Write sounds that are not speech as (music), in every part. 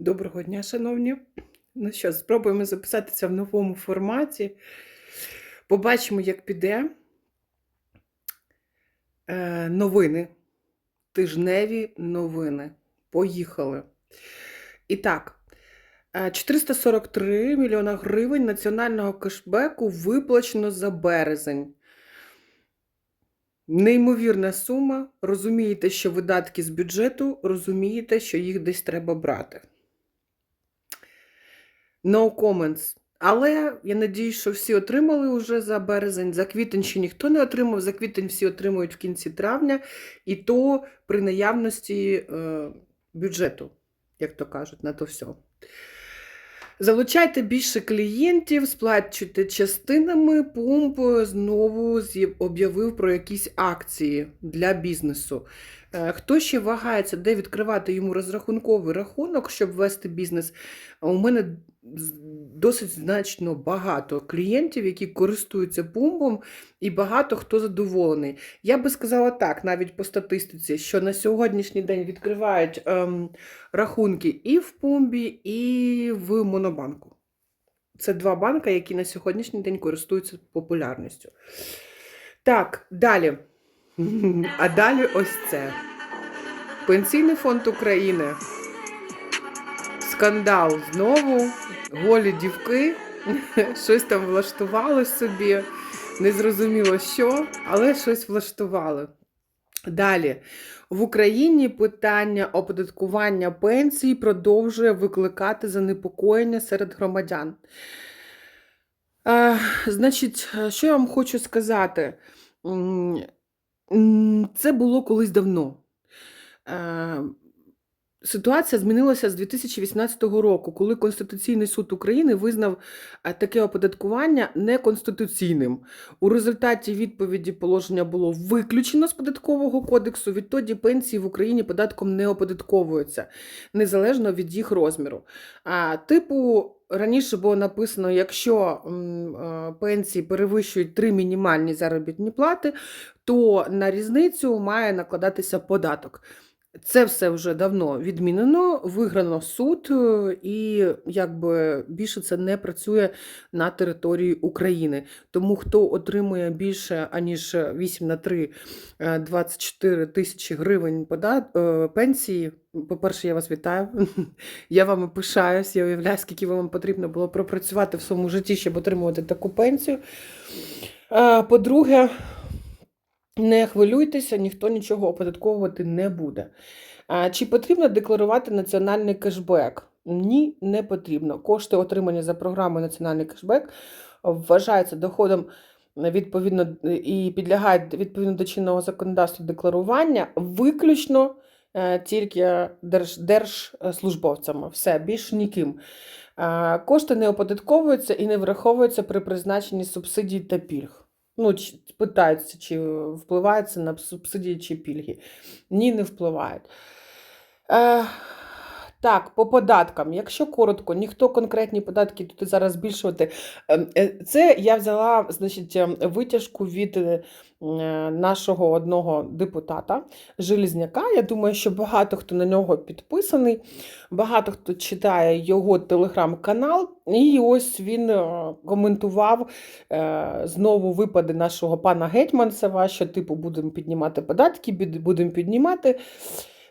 Доброго дня, шановні. Ну що, спробуємо записатися в новому форматі. Побачимо, як піде. Е, новини. Тижневі новини. Поїхали. І так, е, 443 мільйона гривень національного кешбеку виплачено за березень. Неймовірна сума. Розумієте, що видатки з бюджету, розумієте, що їх десь треба брати. No comments. Але я надію, що всі отримали вже за березень. За квітень ще ніхто не отримав. За квітень всі отримують в кінці травня, і то при наявності е, бюджету, як то кажуть, на то все. Залучайте більше клієнтів, сплачуйте частинами. Пумп знову об'явив про якісь акції для бізнесу. Е, Хто ще вагається, де відкривати йому розрахунковий рахунок, щоб вести бізнес? У мене досить значно багато клієнтів, які користуються пумпом, і багато хто задоволений. Я би сказала так, навіть по статистиці, що на сьогоднішній день відкривають ем, рахунки і в пумбі, і в Монобанку. Це два банки, які на сьогоднішній день користуються популярністю. Так, далі. (laughs) А далі ось це. Пенсійний фонд України. Скандал знову. Голі дівки. (laughs) Щось там влаштували собі. Незрозуміло що, але щось влаштували. Далі. В Україні питання оподаткування пенсій продовжує викликати занепокоєння серед громадян. Е, значить, що я вам хочу сказати? Це було колись давно. Е, Ситуація змінилася з 2018 року, коли Конституційний суд України визнав е, таке оподаткування неконституційним. У результаті відповіді положення було виключено з податкового кодексу. Відтоді пенсії в Україні податком не оподатковуються незалежно від їх розміру. А, типу, раніше було написано: якщо е, пенсії перевищують три мінімальні заробітні плати, то на різницю має накладатися податок. Це все вже давно відмінено, виграно суд, е, і якби більше це не працює на території України. Тому хто отримує більше аніж 8 на 3 е, 24 тисячі гривень е, пенсії. По-перше, я вас вітаю. (laughs) Я вами пишаюсь, я уявляю, скільки вам потрібно було пропрацювати в своєму житті, щоб отримувати таку пенсію. Е, По-друге, не хвилюйтеся, ніхто нічого оподатковувати не буде. Чи потрібно декларувати національний кешбек? Ні, не потрібно. Кошти, отримані за програмою Національний кешбек, вважаються доходом відповідно і підлягають відповідно до чинного законодавства декларування виключно е, тільки держ, держслужбовцями. Все, більш ніким. Кошти не оподатковуються і не враховуються при призначенні субсидій та пільг. Ну, питаються, чи впливає це на субсидії чи пільги. Ні, не впливають. Е, так, по податкам. Якщо коротко, ніхто конкретні податки тут зараз збільшувати. Е, е, Це я взяла значить, е, витяжку від е, нашого одного депутата Желізняка. Я думаю, що багато хто на нього підписаний, багато хто читає його телеграм-канал. І ось він е, коментував знову випади нашого пана Гетьманцева, що типу будемо піднімати податки, будемо піднімати.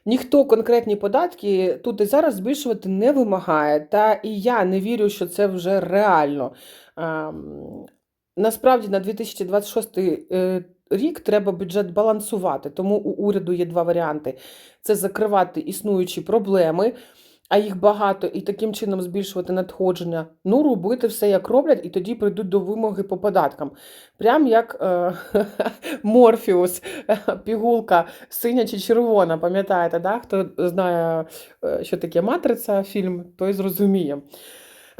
Ніхто конкретні податки тут і зараз збільшувати не вимагає. Та і я не вірю, що це вже реально. Насправді на 2026 е, рік треба бюджет балансувати, тому у уряду є два варіанти: це закривати існуючі проблеми, а їх багато, і таким чином збільшувати надходження. Ну, робити все як роблять, і тоді прийдуть до вимоги по податкам. Прям як е, (laughs) Морфіус, (laughs) пігулка синя чи червона, пам'ятаєте, да? хто знає, е, що таке матриця, фільм, той зрозуміє.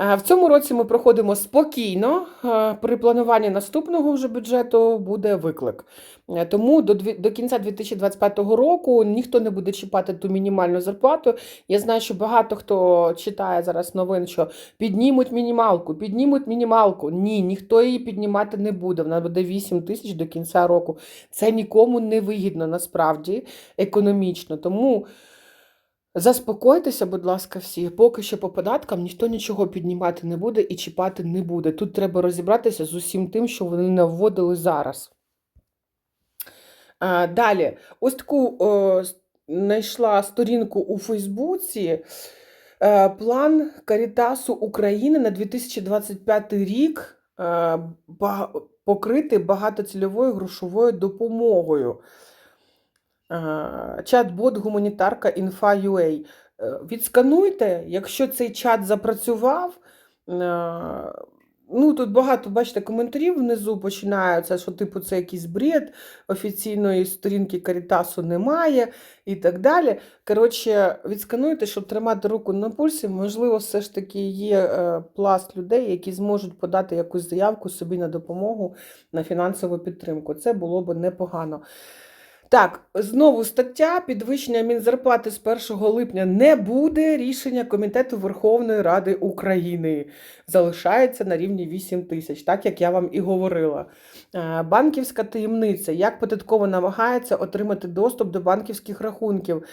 Е, В цьому році ми проходимо спокійно. Е, При плануванні наступного вже бюджету буде виклик. Е, Тому до, до кінця 2025 року ніхто не буде чіпати ту мінімальну зарплату. Я знаю, що багато хто читає зараз новин, що піднімуть мінімалку, піднімуть мінімалку. Ні, ніхто її піднімати не буде. Вона буде 8 тисяч до кінця року. Це нікому не вигідно насправді економічно. Тому Заспокойтеся, будь ласка, всі. Поки що по податкам ніхто нічого піднімати не буде і чіпати не буде. Тут треба розібратися з усім тим, що вони навводили зараз. А, далі, ось таку о, знайшла сторінку у Фейсбуці. Е, План Карітасу України на 2025 рік е, покрити багатоцільовою грошовою допомогою. Е, Чат-бот гуманітарка Інфа.ua. Е, Відскануйте, якщо цей чат запрацював. е, Ну, тут багато, бачите, коментарів внизу починаються, що, типу, це якийсь бред, офіційної сторінки Карітасу немає і так далі. Коротше, відскануйте, щоб тримати руку на пульсі. Можливо, все ж таки є пласт людей, які зможуть подати якусь заявку собі на допомогу на фінансову підтримку. Це було б непогано. Так, знову стаття підвищення мінзарплати з 1 липня не буде. Рішення Комітету Верховної Ради України залишається на рівні 8 тисяч, так як я вам і говорила. Е, Банківська таємниця. Як податково намагається отримати доступ до банківських рахунків?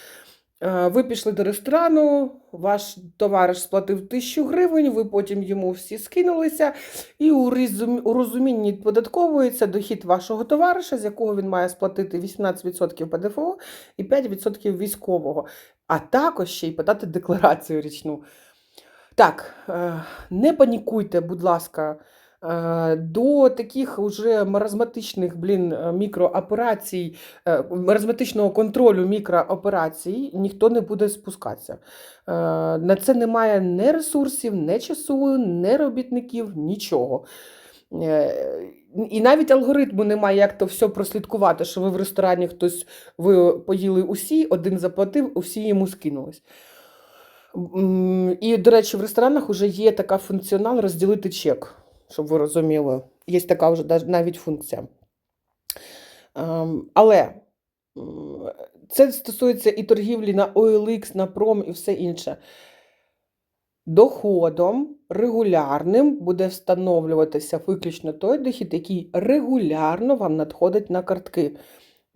Е, Ви пішли до ресторану, ваш товариш сплатив тисячу гривень, ви потім йому всі скинулися, і у розум- у розумінні податковується дохід вашого товариша, з якого він має сплатити 18% ПДФО і 5% військового, а також ще й подати декларацію річну. Так, е, не панікуйте, будь ласка. Е, До таких уже маразматичних блін, е, мікрооперацій, е, маразматичного контролю мікрооперацій ніхто не буде спускатися. На це немає ні ресурсів, ні часу, ні робітників, нічого. І навіть алгоритму немає, як то все прослідкувати, що ви в ресторані хтось ви поїли усі, один заплатив, усі йому скинулись. І, до речі, в ресторанах вже є така функціонал розділити чек, щоб ви розуміли. Є така вже навіть функція. Ем, Але це стосується і торгівлі на OLX, на пром і все інше. Доходом регулярним буде встановлюватися виключно той дохід, який регулярно вам надходить на картки.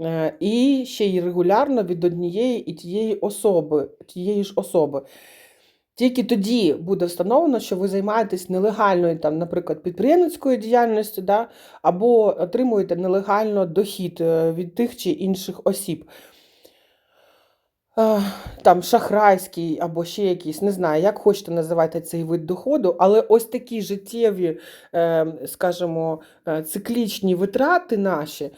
Е, І ще й регулярно від однієї і тієї особи, тієї ж особи. Тільки тоді буде встановлено, що ви займаєтесь нелегальною, там, наприклад, підприємницькою діяльністю, да, або отримуєте нелегально дохід е, від тих чи інших осіб. Там шахрайський або ще якийсь, не знаю, як хочете називайте цей вид доходу, але ось такі життєві, е, скажімо, е, циклічні витрати наші,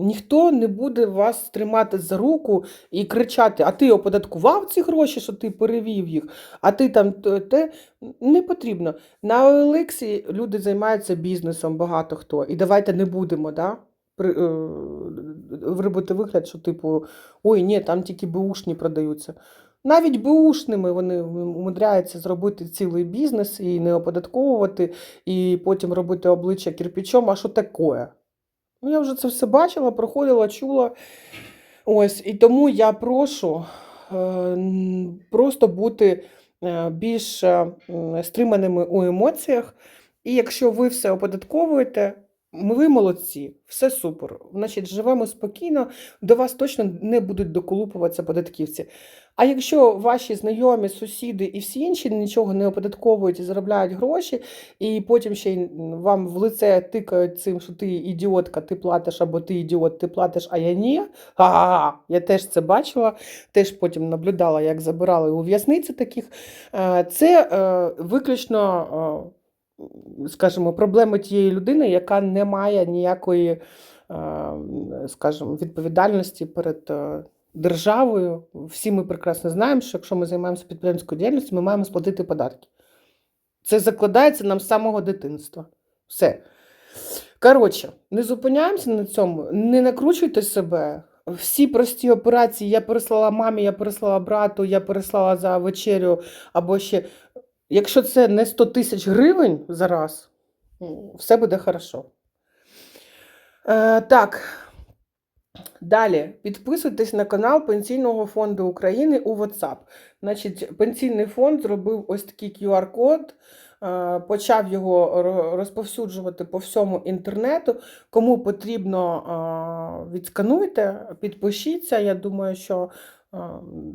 ніхто не буде вас тримати за руку і кричати: а ти оподаткував ці гроші, що ти перевів їх, а ти там те не потрібно. На OLX люди займаються бізнесом багато хто. І давайте не будемо, да? е, робити вигляд, що типу, ой, ні, там тільки беушні продаються. Навіть беушними вони умудряються зробити цілий бізнес і не оподатковувати, і потім робити обличчя кирпичом. А що таке? Ну, я вже це все бачила, проходила, чула. Ось, і тому я прошу е, просто бути е, більш е, стриманими у емоціях. І якщо ви все оподатковуєте, ви молодці, все супер. Значить, живемо спокійно, до вас точно не будуть доколупуватися податківці. А якщо ваші знайомі, сусіди і всі інші нічого не оподатковують і заробляють гроші, і потім ще вам в лице тикають цим, що ти ідіотка, ти платиш, або ти ідіот, ти платиш, а я ні. А, я теж це бачила, теж потім наблюдала, як забирали у в'язниці таких. Е, Це е, виключно, е, скажімо, проблема тієї людини, яка не має ніякої, е, скажімо, відповідальності перед. е, Державою, всі ми прекрасно знаємо, що якщо ми займаємося підприємською діяльністю, ми маємо сплатити податки. Це закладається нам з самого дитинства. Все. Коротше, не зупиняємося на цьому, не накручуйте себе. Всі прості операції я переслала мамі, я переслала брату, я переслала за вечерю, або ще. Якщо це не 100 тисяч гривень за раз, все буде хорошо. Е, так. Далі підписуйтесь на канал Пенсійного фонду України у WhatsApp. Значить, пенсійний фонд зробив ось такий QR-код, е, почав його розповсюджувати по всьому інтернету. Кому потрібно, е, відскануйте, підпишіться. Я думаю, що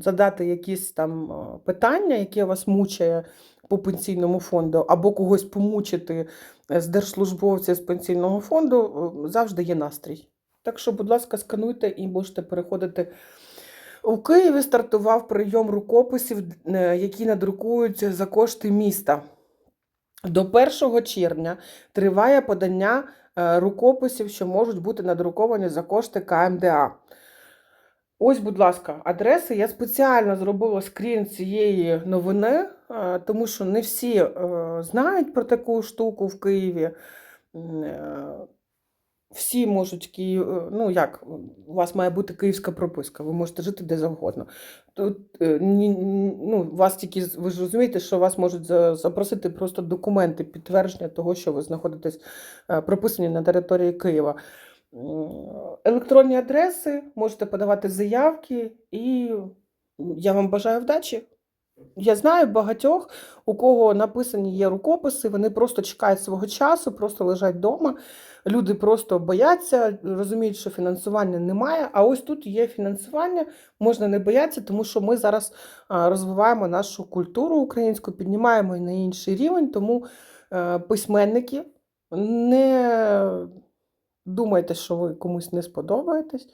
задати якісь там е, питання, яке вас мучає по пенсійному фонду, або когось помучити е, з держслужбовця з пенсійного фонду, е, завжди є настрій. Так що, будь ласка, скануйте і можете переходити. У Києві стартував прийом рукописів, е, які надрукуються за кошти міста. До 1 червня триває подання рукописів, що можуть бути надруковані за кошти КМДА. Ось, будь ласка, адреси. Я спеціально зробила скрін цієї новини, тому що не всі е, знають про таку штуку в Києві. Е, Всі можуть Київ, е, ну як, у вас має бути київська прописка, ви можете жити де завгодно. Тут е, ну, вас тільки ви ж розумієте, що вас можуть запросити просто документи, підтвердження того, що ви знаходитесь е, прописані на території Києва. Електронні адреси, можете подавати заявки, і я вам бажаю вдачі. Я знаю багатьох, у кого написані є рукописи, вони просто чекають свого часу, просто лежать вдома. Люди просто бояться, розуміють, що фінансування немає. А ось тут є фінансування, можна не боятися, тому що ми зараз розвиваємо нашу культуру українську, піднімаємо її на інший рівень. Тому е, письменники не думайте, що ви комусь не сподобаєтесь.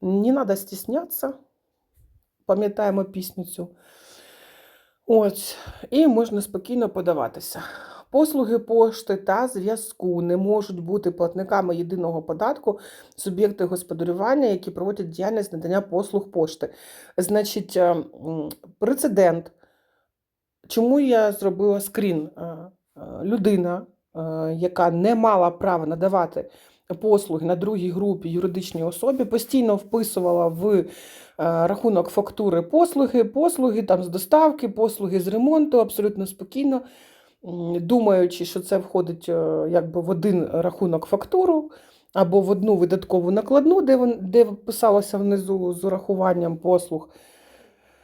Не треба стіснятися. Пам'ятаємо пісню цю. Ось, і можна спокійно подаватися. Послуги пошти та зв'язку не можуть бути платниками єдиного податку суб'єкти господарювання, які проводять діяльність надання послуг пошти. Значить, е, прецедент. Чому я зробила скрін? Е, е, Людина, е, яка не мала права надавати послуги на другій групі юридичній особі, постійно вписувала в рахунок фактури послуги, послуги там з доставки, послуги з ремонту, абсолютно спокійно, думаючи, що це входить е, якби в один рахунок фактуру або в одну видаткову накладну, де, де писалося внизу з урахуванням послуг.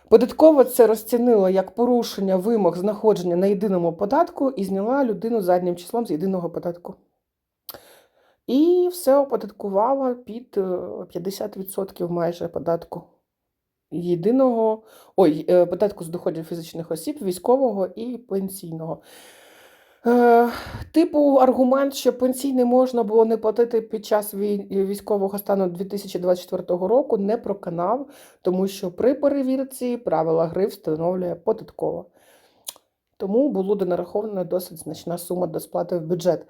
Податкова це розцінила як порушення вимог знаходження на єдиному податку і зняла людину заднім числом з єдиного податку. І все оподаткувала під е, 50% майже податку єдиного, ой, е, податку з доходів фізичних осіб, військового і пенсійного. Е, Типу аргумент, що пенсійний можна було не платити під час військового стану 2024 року, не проканав, тому що при перевірці правила гри встановлює податкова. Тому було донараховано досить значна сума до сплати в бюджет.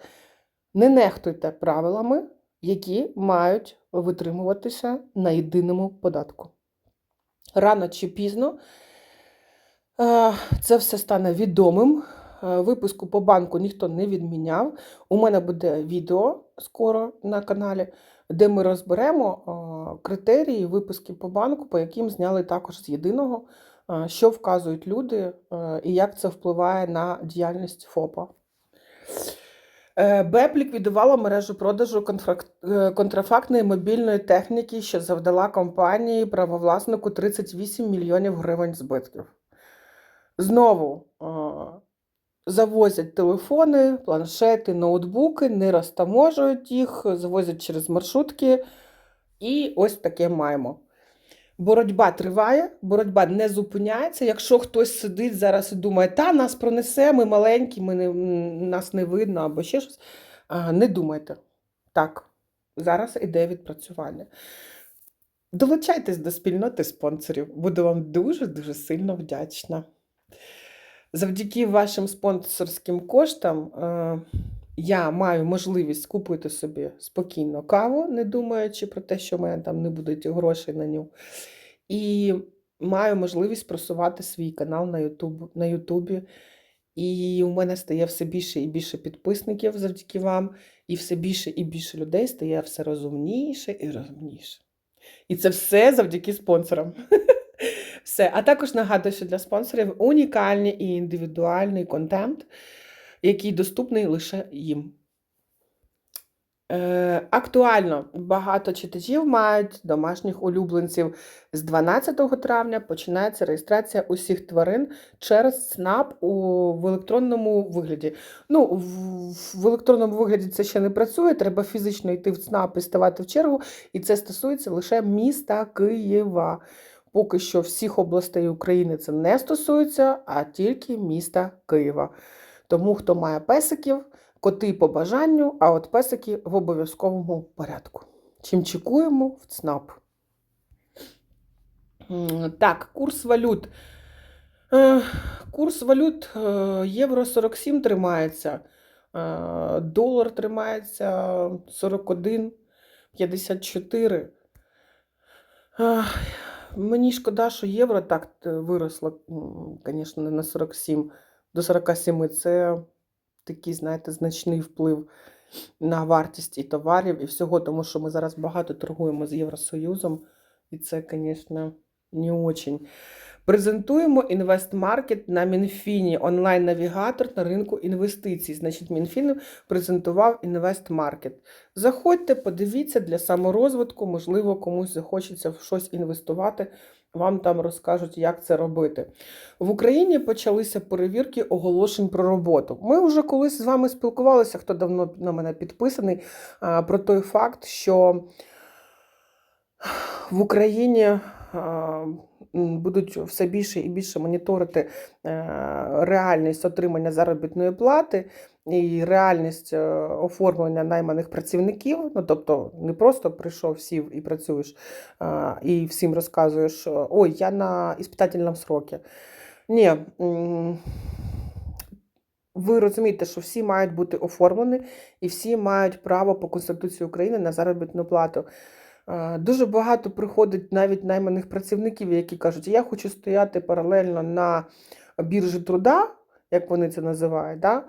Не нехтуйте правилами, які мають витримуватися на єдиному податку. Рано чи пізно це все стане відомим. Випуску по банку ніхто не відміняв. У мене буде відео скоро на каналі, де ми розберемо критерії випуски по банку, по яким зняли також з єдиного, що вказують люди і як це впливає на діяльність ФОПа. Е, БЕП ліквідувала мережу продажу е, контрафактної мобільної техніки, що завдала компанії правовласнику 38 мільйонів гривень збитків. Знову е, завозять телефони, планшети, ноутбуки, не розтаможують їх, завозять через маршрутки. І ось таке маємо. Боротьба триває, боротьба не зупиняється. Якщо хтось сидить зараз і думає, та нас пронесе, ми маленькі, ми не, нас не видно або ще щось, а, не думайте. Так, зараз іде відпрацювання. Долучайтесь до спільноти спонсорів. Буду вам дуже-дуже сильно вдячна. Завдяки вашим спонсорським коштам е, я маю можливість купити собі спокійно каву, не думаючи про те, що в мене там не будуть грошей на нього. І маю можливість просувати свій канал на Ютуб, на Ютубі. І у мене стає все більше і більше підписників завдяки вам, і все більше і більше людей стає все розумніше і розумніше. І це все завдяки спонсорам. (laughs) Все. А також нагадую, що для спонсорів унікальний і індивідуальний контент, який доступний лише їм. Е, актуально багато читачів мають домашніх улюбленців. З 12 травня починається реєстрація усіх тварин через СНАП у, в електронному вигляді. Ну, в, в електронному вигляді це ще не працює, треба фізично йти в ЦНАП і ставати в чергу, і це стосується лише міста Києва. поки що всіх областей України це не стосується, а тільки міста Києва. Тому хто має песиків, коти по бажанню, а от песики в обов'язковому порядку. Чим чекуємо в ЦНАП. Так, курс валют. Е, Курс валют е, євро 47 тримається, е, долар тримається 41,54. Е, Мені шкода, що євро так виросло, звісно, на 47 до 47. Це такий, знаєте, значний вплив на вартість і товарів, і всього, тому що ми зараз багато торгуємо з Євросоюзом, і це, звісно, не очень. Презентуємо інвестмаркет на Мінфіні, онлайн-навігатор на ринку інвестицій. Значить, Мінфін презентував інвестмаркет. Заходьте, подивіться для саморозвитку, можливо, комусь захочеться в щось інвестувати. Вам там розкажуть, як це робити. В Україні почалися перевірки оголошень про роботу. Ми вже колись з вами спілкувалися, хто давно на мене підписаний, про той факт, що в Україні будуть все більше і більше моніторити е, реальність отримання заробітної плати і реальність е, оформлення найманих працівників. Ну, тобто не просто прийшов, сів і працюєш, і всім розказуєш, ой, я на іспитательному срокі. Ні. Ви розумієте, що всі мають бути оформлені і всі мають право по Конституції України на заробітну плату. Е, Дуже багато приходить навіть найманих працівників, які кажуть, я хочу стояти паралельно на біржі труда, як вони це називають, да?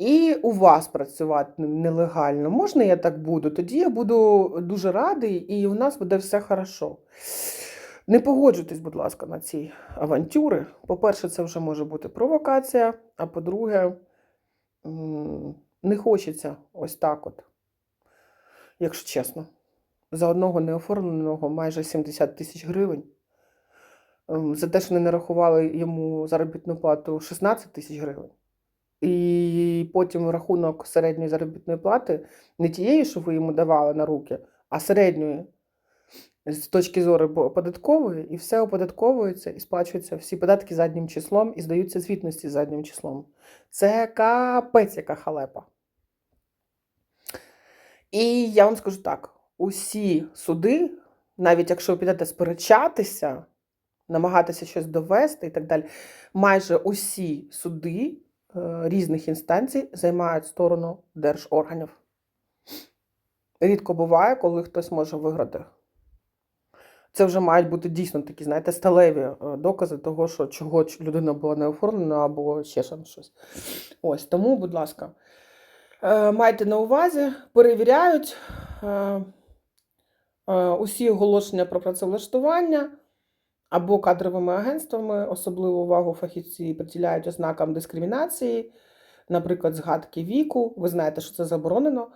і у вас працювати нелегально. Можна я так буду? Тоді я буду дуже радий, і у нас буде все хорошо. Не погоджуйтесь, будь ласка, на ці авантюри. По-перше, це вже може бути провокація, а по-друге, не хочеться ось так от, якщо чесно. За одного неоформленого майже 70 тисяч гривень. Ем, За те, що не нарахували йому заробітну плату 16 тисяч гривень. І потім рахунок середньої заробітної плати не тієї, що ви йому давали на руки, а середньої з точки зору податкової, і все оподатковується і сплачуються всі податки заднім числом і здаються звітності заднім числом. Це капець, яка халепа. І я вам скажу так: усі суди, навіть якщо ви підете сперечатися, намагатися щось довести і так далі, майже усі суди е, різних інстанцій займають сторону держорганів. Рідко буває, коли хтось може виграти. Це вже мають бути дійсно такі, знаєте, сталеві е, докази того, що чого людина була не оформлена або ще щось. Ось тому, будь ласка, е, майте на увазі, перевіряють усі оголошення про працевлаштування або кадровими агентствами, особливу увагу фахівці приділяють ознакам дискримінації, наприклад, згадки віку. Ви знаєте, що це заборонено.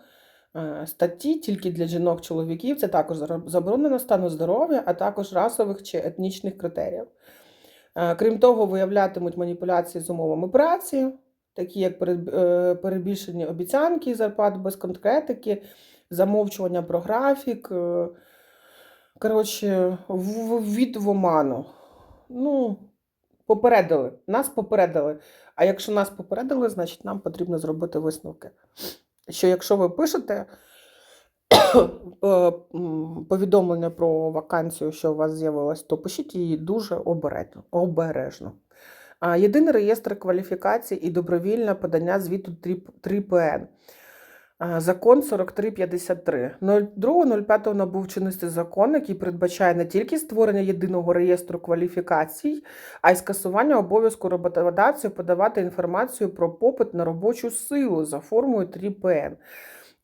Е, Статті тільки для жінок-чоловіків це також заборонено стану здоров'я, а також расових чи етнічних критеріїв. Е, Крім того, виявлятимуть маніпуляції з умовами праці, такі як е, перебільшені обіцянки зарплат без конкретики, замовчування про графік. е, Коротше, від в оману. Ну, попередили. Нас попередили. А якщо нас попередили, значить нам потрібно зробити висновки. Що якщо ви пишете (coughs) е, повідомлення про вакансію, що у вас з'явилось, то пишіть її дуже обережно. Єдиний реєстр кваліфікацій і добровільне подання звіту 3 ПН. А, Закон 4353. 02.05 набув чинності закон, який передбачає не тільки створення єдиного реєстру кваліфікацій, а й скасування обов'язку роботодавців подавати інформацію про попит на робочу силу за формою 3ПН.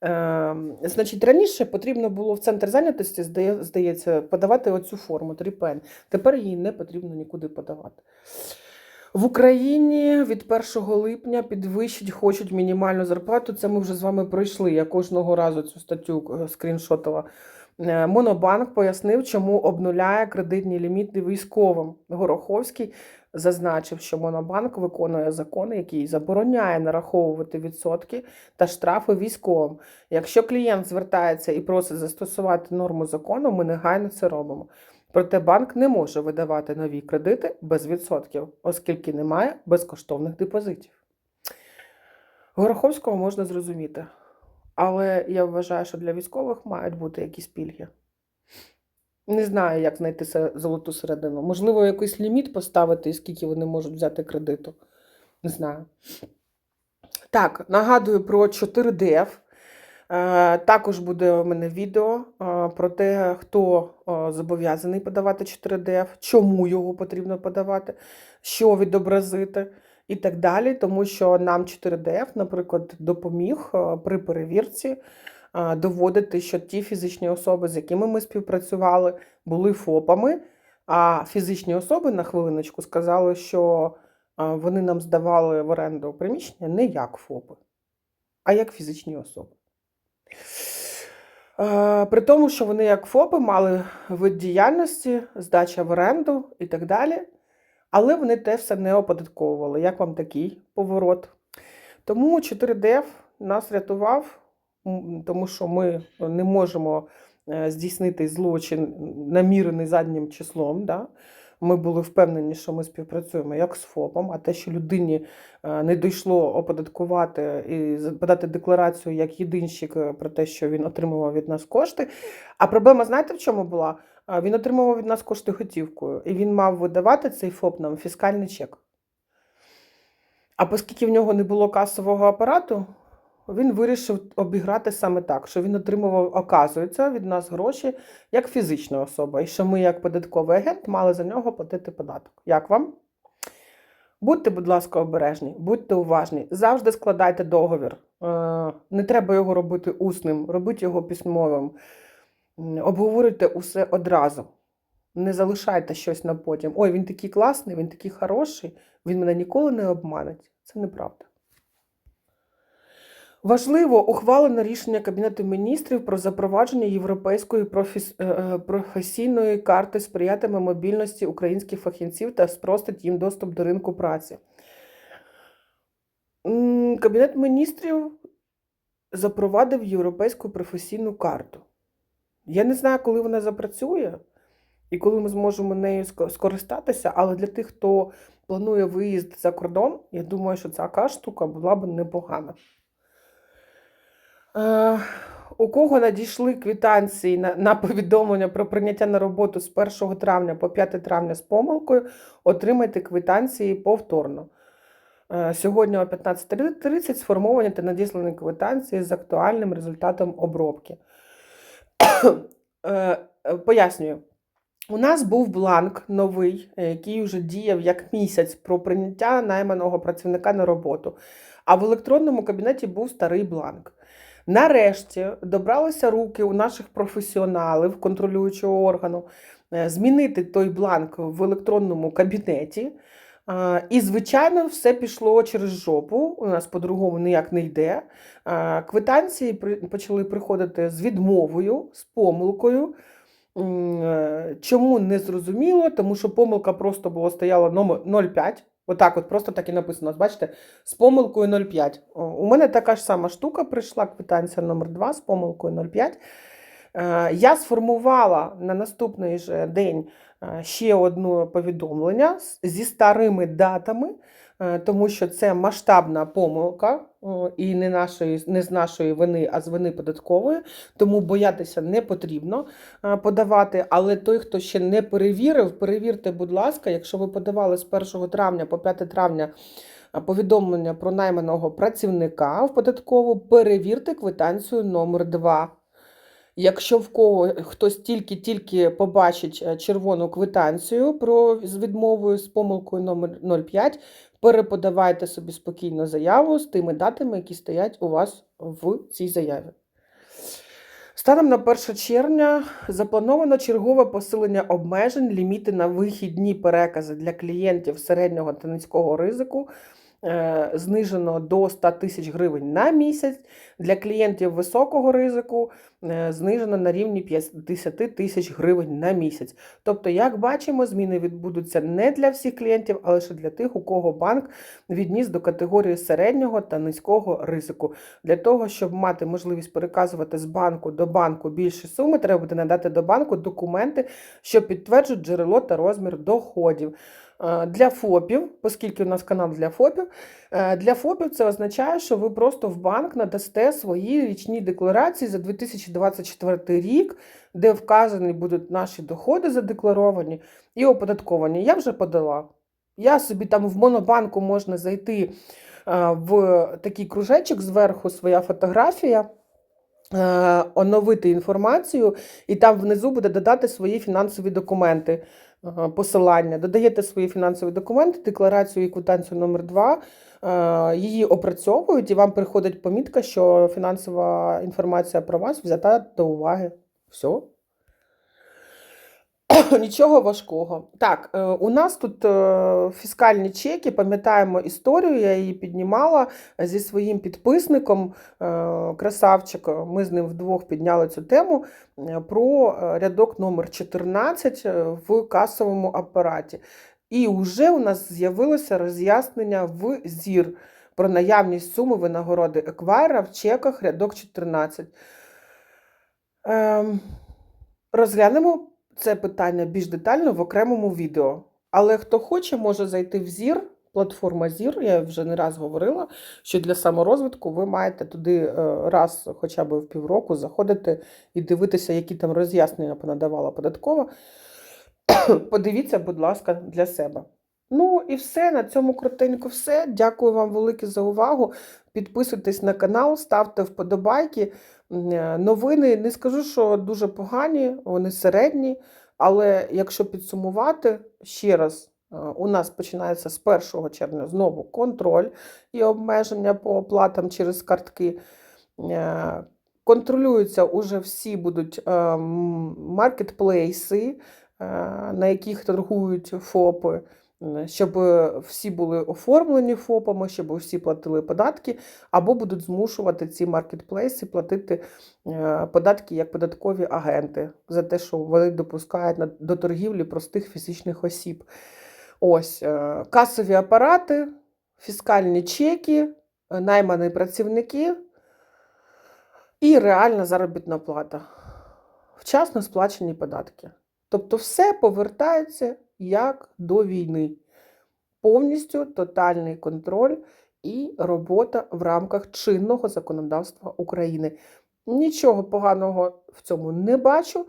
Е, значить, раніше потрібно було в центр зайнятості, здає- здається, подавати оцю форму 3ПН. Тепер її не потрібно нікуди подавати. В Україні від 1 липня підвищить хочуть мінімальну зарплату. Це ми вже з вами пройшли. Я кожного разу цю статтю е, скріншотила. Е, Монобанк пояснив, чому обнуляє кредитні ліміти військовим. Гороховський зазначив, що Монобанк виконує закон, який забороняє нараховувати відсотки та штрафи військовим. Якщо клієнт звертається і просить застосувати норму закону, ми негайно це робимо. Проте банк не може видавати нові кредити без відсотків, оскільки немає безкоштовних депозитів. Гороховського можна зрозуміти, але я вважаю, що для військових мають бути якісь пільги. Не знаю, як знайти золоту середину. Можливо, якийсь ліміт поставити, і скільки вони можуть взяти кредиту. Не знаю. Так, нагадую про 4DF. Е, Також буде у мене відео е, про те, хто е, зобов'язаний подавати 4DF, чому його потрібно подавати, що відобразити і так далі. Тому що нам 4DF, наприклад, допоміг е, при перевірці е, доводити, що ті фізичні особи, з якими ми співпрацювали, були ФОПами, а фізичні особи на хвилиночку сказали, що е, вони нам здавали в оренду приміщення не як ФОПи, а як фізичні особи. При тому, що вони як ФОПи мали вид діяльності, здача в оренду і так далі, але вони те все не оподатковували. Як вам такий поворот? Тому 4DF нас рятував, тому що ми не можемо е, здійснити злочин намірений заднім числом. Да? Ми були впевнені, що ми співпрацюємо як з ФОПом, а те, що людині е, не дійшло оподаткувати і подати декларацію як єдинщик е, про те, що він отримував від нас кошти. А проблема, знаєте, в чому була? Він отримував від нас кошти готівкою, і він мав видавати цей ФОП нам фіскальний чек. А оскільки в нього не було касового апарату, він вирішив обіграти саме так, що він отримував, оказується, від нас гроші як фізична особа, і що ми, як податковий агент, мали за нього платити податок. Як вам? Будьте, будь ласка, обережні, будьте уважні, завжди складайте договір. Е, Не треба його робити усним, робіть його письмовим. Обговорюйте усе одразу. Не залишайте щось на потім. Ой, він такий класний, він такий хороший, він мене ніколи не обманить. Це неправда. Важливо ухвалено рішення Кабінету міністрів про запровадження європейської профес- е, е, професійної карти сприятиме мобільності українських фахівців та спростить їм доступ до ринку праці. Кабінет міністрів запровадив європейську професійну карту. Я не знаю, коли вона запрацює і коли ми зможемо нею скористатися, але для тих, хто планує виїзд за кордон, я думаю, що ця штука була б непогана. Е, у кого надійшли квитанції на, на повідомлення про прийняття на роботу з 1 травня по 5 травня з помилкою, отримайте квитанції повторно. Е, Сьогодні о 15.30 сформовані та надіслані квитанції з актуальним результатом обробки. (coughs) Е, е, Пояснюю. У нас був бланк новий, е, який вже діяв як місяць про прийняття найманого працівника на роботу. А в електронному кабінеті був старий бланк. Нарешті добралися руки у наших професіоналів контролюючого органу е, змінити той бланк в електронному кабінеті. І, звичайно, все пішло через жопу. У нас по-другому ніяк не йде. Квитанції почали приходити з відмовою, з помилкою. Е, Чому не зрозуміло? Тому що помилка просто була стояла номер 0,5. Отак, от просто так і написано. Бачите, з помилкою 0,5. У мене така ж сама штука прийшла квитанція номер 2 з помилкою 0,5. Е, Я сформувала на наступний же день е, ще одне повідомлення зі старими датами, тому що це масштабна помилка і не, нашої, не з нашої вини, а з вини податкової. Тому боятися не потрібно е, подавати. Але той, хто ще не перевірив, перевірте, будь ласка, якщо ви подавали з 1 травня по 5 травня е, повідомлення про найманого працівника в податкову, перевірте квитанцію номер 2. Якщо в кого хтось тільки-тільки побачить е, червону квитанцію про з відмовою з помилкою номер 05, переподавайте собі спокійно заяву з тими датами, які стоять у вас в цій заяві. Станом на 1 червня заплановано чергове посилення обмежень, ліміти на вихідні перекази для клієнтів середнього та низького ризику знижено до 100 тисяч гривень на місяць. Для клієнтів високого ризику е, знижено на рівні 50 тисяч гривень на місяць. Тобто, як бачимо, зміни відбудуться не для всіх клієнтів, а лише для тих, у кого банк відніс до категорії середнього та низького ризику. Для того, щоб мати можливість переказувати з банку до банку більші суми, треба буде надати до банку документи, що підтверджують джерело та розмір доходів. Е, Для ФОПів, оскільки у нас канал для ФОПів, е, для ФОПів це означає, що ви просто в банк надасте свої річні декларації за 2024 рік, де вказані будуть наші доходи задекларовані і оподатковані. Я вже подала. Я собі там в монобанку можна зайти е, в такий кружечок зверху своя фотографія, оновити інформацію, і там внизу буде додати свої фінансові документи. е, Посилання, додаєте свої фінансові документи, декларацію і квитанцію номер 2 її опрацьовують, і вам приходить помітка, що фінансова інформація про вас взята до уваги. Все. (coughs) Нічого важкого. Так, е, у нас тут е, фіскальні чеки, пам'ятаємо історію, я її піднімала зі своїм підписником, е, красавчиком. Ми з ним вдвох підняли цю тему е, про е, рядок номер 14 е, в касовому апараті. І вже у нас з'явилося роз'яснення в ЗІР про наявність суми винагороди еквайра в чеках рядок 14. Ем, розглянемо це питання більш детально в окремому відео. Але хто хоче, може зайти в ЗІР, платформа ЗІР. Я вже не раз говорила, що для саморозвитку ви маєте туди е, раз хоча б в півроку заходити і дивитися, які там роз'яснення понадавала податкова. (coughs) Подивіться, будь ласка, для себе. Ну і все, на цьому коротенько все. Дякую вам велике за увагу. Підписуйтесь на канал, ставте вподобайки. Е, Новини не скажу, що дуже погані, вони середні. Але якщо підсумувати ще раз, е, у нас починається з 1 червня знову контроль і обмеження по оплатам через картки. Е, Контролюються уже всі будуть маркетплейси, на яких торгують ФОПи, щоб всі були оформлені ФОПами, щоб всі платили податки, або будуть змушувати ці маркетплейси платити е, податки як податкові агенти за те, що вони допускають до торгівлі простих фізичних осіб. Ось е, касові апарати, фіскальні чеки, е, наймані працівники і реальна заробітна плата. Вчасно сплачені податки. Тобто все повертається як до війни. Повністю тотальний контроль і робота в рамках чинного законодавства України. Нічого поганого в цьому не бачу.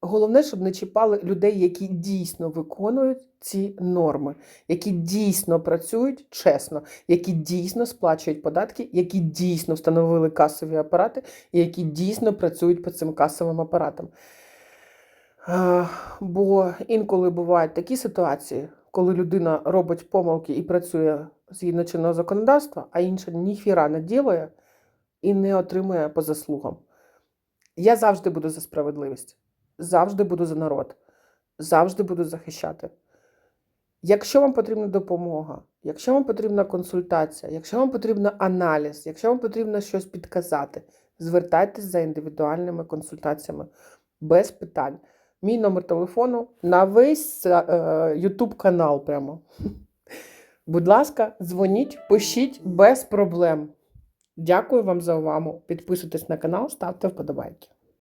Головне, щоб не чіпали людей, які дійсно виконують ці норми, які дійсно працюють чесно, які дійсно сплачують податки, які дійсно встановили касові апарати, і які дійсно працюють по цим касовим апаратам. Е, Бо інколи бувають такі ситуації, коли людина робить помилки і працює згідно чинного законодавства, а інша ніхіра не ділає і не отримує по заслугам. Я завжди буду за справедливість, завжди буду за народ, завжди буду захищати. Якщо вам потрібна допомога, якщо вам потрібна консультація, якщо вам потрібен аналіз, якщо вам потрібно щось підказати, звертайтесь за індивідуальними консультаціями без питань. Мій номер телефону на весь е, YouTube канал прямо. Будь ласка, дзвоніть, пишіть без проблем. Дякую вам за увагу. Підписуйтесь на канал, ставте вподобайки.